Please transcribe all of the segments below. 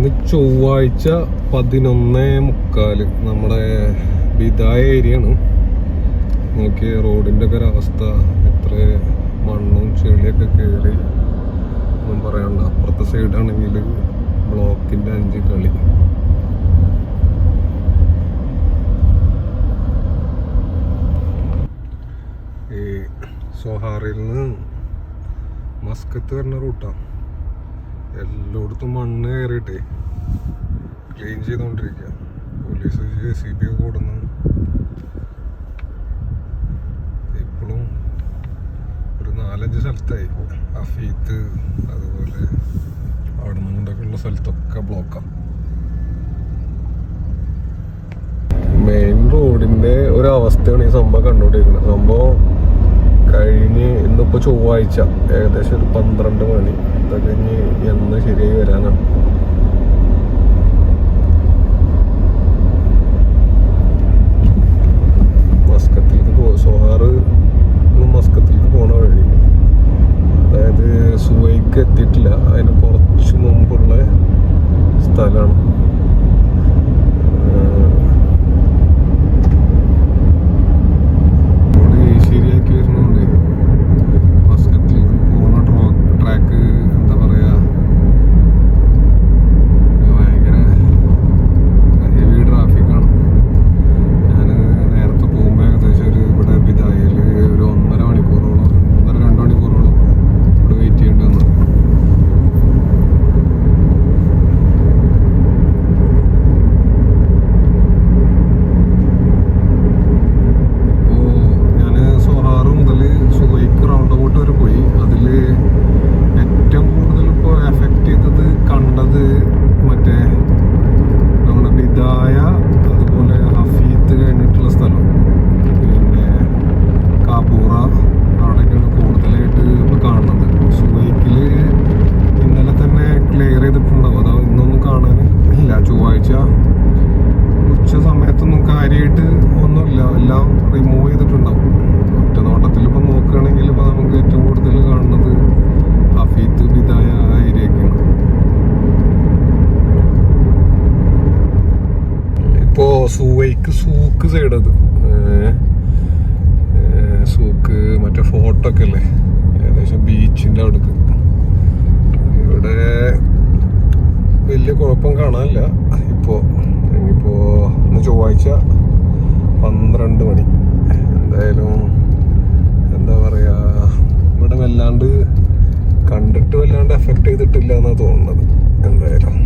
ഇന്ന് ചൊവ്വാഴ്ച പതിനൊന്നേ മുക്കാൽ നമ്മുടെ ബിതായ ഏരിയയാണ്. നോക്കി റോഡിന്റെ ഒക്കെ ഒരവസ്ഥ എത്ര മണ്ണും ചെളിയൊക്കെ കയറി ഒന്നും പറയണ്ട. അപ്പുറത്തെ സൈഡാണെങ്കിൽ ബ്ലോക്കിന്റെ അഞ്ച് കളി. ഈ സോഹാറിൽ നിന്ന് മസ്കത്ത് വരുന്ന റൂട്ടാണ് എല്ലായിടത്തും മണ്ണ് കയറിയിട്ടേ. ക്ലീൻ ചെയ്തുകൊണ്ടിരിക്കുക പോലീസ് ജെ സി ബി ഒക്കെ കൂടുന്നു ഇപ്പോഴും ഒരു നാലഞ്ച് സ്ഥലത്തായി. അഫീത്ത് അതുപോലെ അവിടെ നിന്നൊക്കെ ഉള്ള സ്ഥലത്തൊക്കെ ബ്ലോക്കാണ് മെയിൻ റോഡിന്റെ ഒരു അവസ്ഥയാണ് ഈ സംഭവം കണ്ടുകൊണ്ടിരിക്കുന്നത്. സംഭവം കഴിഞ്ഞ് ഇന്നിപ്പോൾ ചൊവ്വാഴ്ച. ഏകദേശം ഒരു പന്ത്രണ്ട് മണി. അത് കഴിഞ്ഞ് എന്ന് ശരിയായി വരാനാണ്. സൂവൈക്ക് സൂക്ക് സൈഡ് അത്. സൂക്ക് മറ്റേ ഫോട്ടോ ഒക്കെ അല്ലേ? ഏകദേശം ബീച്ചിന്റെ അവിടേക്ക്. ഇവിടെ വലിയ കുഴപ്പം കാണാനില്ല. ഇപ്പോ ഇപ്പോൾ ഇന്ന് ചൊവ്വാഴ്ച പന്ത്രണ്ട് മണി. എന്തായാലും എന്താ പറയാ ഇവിടെ വല്ലാണ്ട് കണ്ടിട്ട് വല്ലാണ്ട് എഫക്റ്റ് ചെയ്തിട്ടില്ല എന്നാ തോന്നുന്നത്. എന്തായാലും.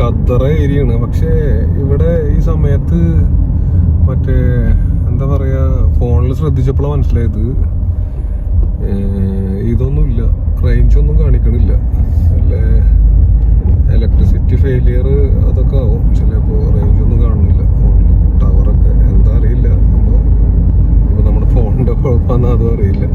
ഖത്തറ ആണ്. പക്ഷേ ഇവിടെ ഈ സമയത്ത് മറ്റേ എന്താ പറയുക ഫോണിൽ ശ്രദ്ധിച്ചപ്പോഴാണ് മനസ്സിലായത്. ഇതൊന്നുമില്ല. റേഞ്ച് ഒന്നും കാണിക്കണില്ല. അല്ലേ? ഇലക്ട്രിസിറ്റി ഫെയിലിയർ അതൊക്കെ ആവും. ചിലപ്പോൾ റേഞ്ച് ഒന്നും കാണുന്നില്ല. ഫോണിൽ ടവറൊക്കെ എന്താ അറിയില്ല. സംഭവം ഇപ്പോൾ നമ്മുടെ ഫോണിന്റെ കുഴപ്പമാണെന്ന് അതും അറിയില്ല.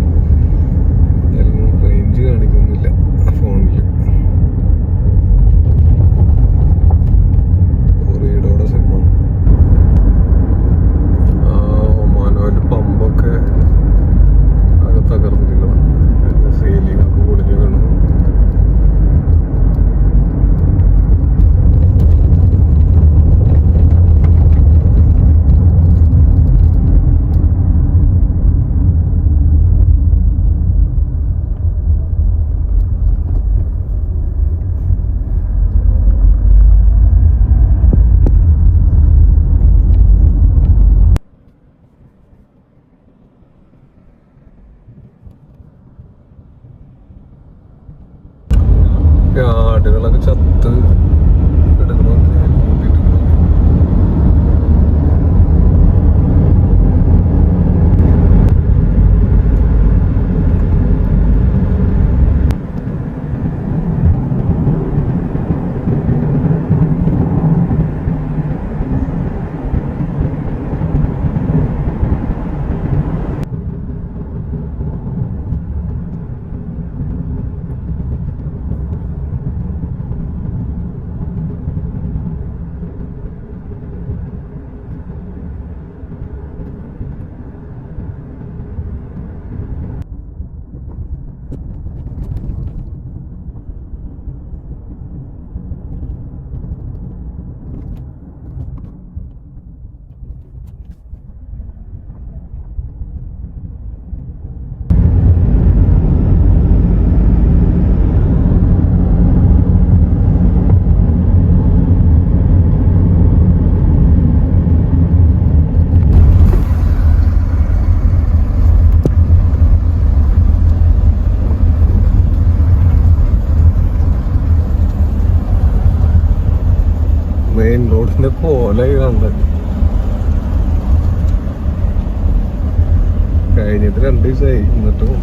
ആടുകളൊക്കെ ചത്ത് റോഡിന്റെ പോലെ കണ്ടത് കഴിഞ്ഞിട്ട് രണ്ട് ദിവസമായി എന്നിട്ടും